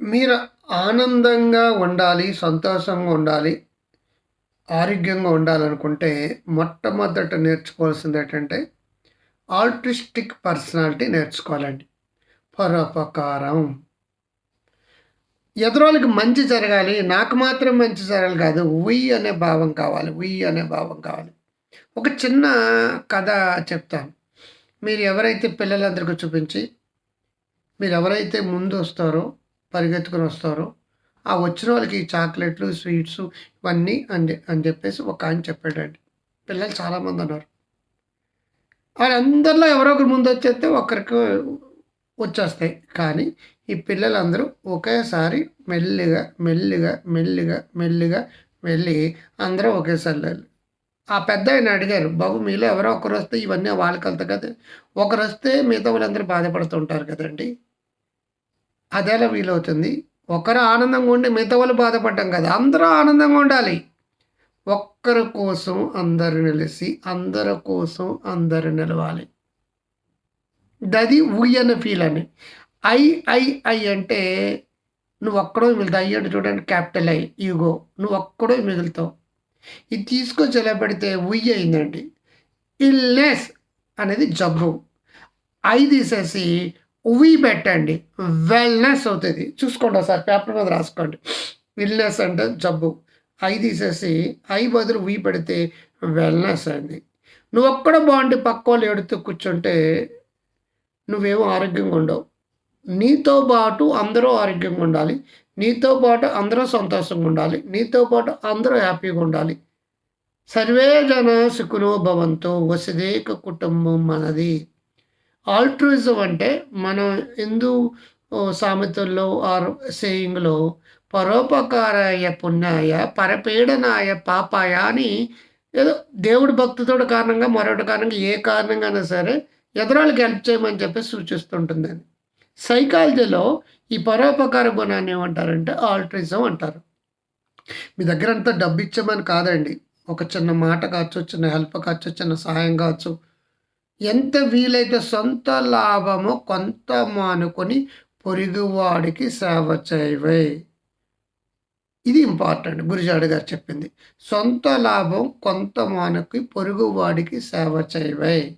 మీరు ఆనందంగా ఉండాలి, సంతోషంగా ఉండాలి, ఆరోగ్యంగా ఉండాలనుకుంటే మొట్టమొదట నేర్చుకోవాల్సింది ఏంటంటే ఆల్ట్రిస్టిక్ పర్సనాలిటీ నేర్చుకోవాలండి. పరోపకారం. ఎదురోళ్ళకి మంచి జరగాలి. నాకు మాత్రం మంచి జరగాలి కాదు. ఉయ్ అనే భావం కావాలి. ఉయ్ అనే భావం కావాలి. ఒక చిన్న కథ చెప్తాను. మీరు ఎవరైతే పిల్లలందరికీ చూపించి, మీరు ఎవరైతే ముందు వస్తారో, పరిగెత్తుకొని వస్తారు ఆ వచ్చిన వాళ్ళకి చాక్లెట్లు, స్వీట్స్ ఇవన్నీ అని అని చెప్పేసి ఒక ఆయన చెప్పాడండి. పిల్లలు చాలామంది ఉన్నారు. వాళ్ళందరిలో ఎవరో ఒకరు ముందొచ్చేస్తే ఒకరికి వచ్చేస్తాయి. కానీ ఈ పిల్లలందరూ ఒకేసారి మెల్లిగా, మెల్లిగా, మెల్లిగా, మెల్లిగా వెళ్ళి అందరూ ఒకేసారి ఎళ్ళాలి. ఆ పెద్దాయన అడిగారు, "బాబు మీలో ఎవరో వస్తే ఇవన్నీ వాళ్ళకి వెళ్తాయి కదా! ఒకరు వస్తే మిగతా వాళ్ళందరూ బాధపడుతూ ఉంటారు కదండీ! అదెలా వీలవుతుంది? ఒకరు ఆనందంగా ఉండి మిగతా వాళ్ళు బాధపడ్డం కదా అందరూ ఆనందంగా ఉండాలి. ఒక్కరి కోసం అందరు నిలిసి, అందరి కోసం అందరు నిలవాలి." దది వి అనే ఫీల్ అని. ఐ, ఐ, ఐ అంటే నువ్వొక్కడివే మిగులుతావు. ఐ అంటే చూడండి క్యాపిటల్ ఐ ఇగో. ఒక్కడో మిగులుతావు. ఇది తీసుకొచ్చి ఎలా పెడితే వి అయిందండి. ఇల్‌నెస్ అనేది జబ్బు. ఐ తీసేసి వి పెట్టండి. వెల్‌నెస్ అవుతుంది చూసుకోండి ఒకసారి పేపర్ మీద రాసుకోండి. ఇల్‌నెస్ అంటే జబ్బు. ఐ తీసేసి ఐ బదులు వి పెడితే వెల్‌నెస్ అయింది. ఒక్కడ బాగుండి పక్క వాళ్ళు ఎడుతూ కూర్చుంటే నువ్వేమో ఆరోగ్యంగా ఉండవు. నీతో పాటు అందరూ ఆరోగ్యంగా ఉండాలి. నీతో పాటు అందరూ సంతోషంగా ఉండాలి. నీతో పాటు అందరూ హ్యాపీగా ఉండాలి. సర్వే జన సుఖినో భవంతో వసుదేక కుటుంబం మనది. ఆల్ట్రూయిజం అంటే మన హిందూ సామెతల్లో ఆర్ సేయింగ్‌లో పరోపకారాయ పుణ్యాయ పరపీడనాయ పాపాయ అని ఏదో దేవుడి భక్తితో కారణంగా మరొకటి కారణంగా ఏ కారణంగా సరే ఎదురాళ్ళకి హెల్ప్ చేయమని చెప్పి సూచిస్తుంటుందని సైకాలజీలో ఈ పరోపకార గుణాన్ని ఏమంటారంటే ఆల్ట్రిజం అంటారు. మీ దగ్గర అంతా డబ్బు ఇచ్చామని కాదండి. ఒక చిన్న మాట కావచ్చు, చిన్న హెల్ప్ కావచ్చు, చిన్న సహాయం కావచ్చు. ఎంత వీలైతే సొంత లాభము కొంత మానుకొని పొరుగువాడికి సేవ చేయవే ఇది ఇంపార్టెంట్ గురిజాడు గారు చెప్పింది. సొంత లాభం కొంత మానుకి పొరుగువాడికి సేవ చేయవే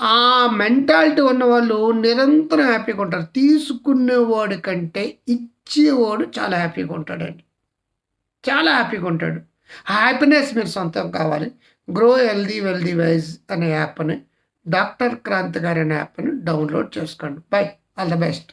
ఆ మెంటాలిటీ ఉన్నవాళ్ళు నిరంతరం హ్యాపీగా ఉంటారు. తీసుకునేవాడి కంటే ఇచ్చేవాడు చాలా హ్యాపీగా ఉంటాడండి. చాలా హ్యాపీగా ఉంటాడు. హ్యాపీనెస్ మీరు సొంతం కావాలి. గ్రో హెల్దీ వెల్దీ వైజ్ అనే యాప్‌ని డాక్టర్ క్రాంతి గారి అనే యాప్‌ని డౌన్‌లోడ్ చేసుకోండి. బై. All the best.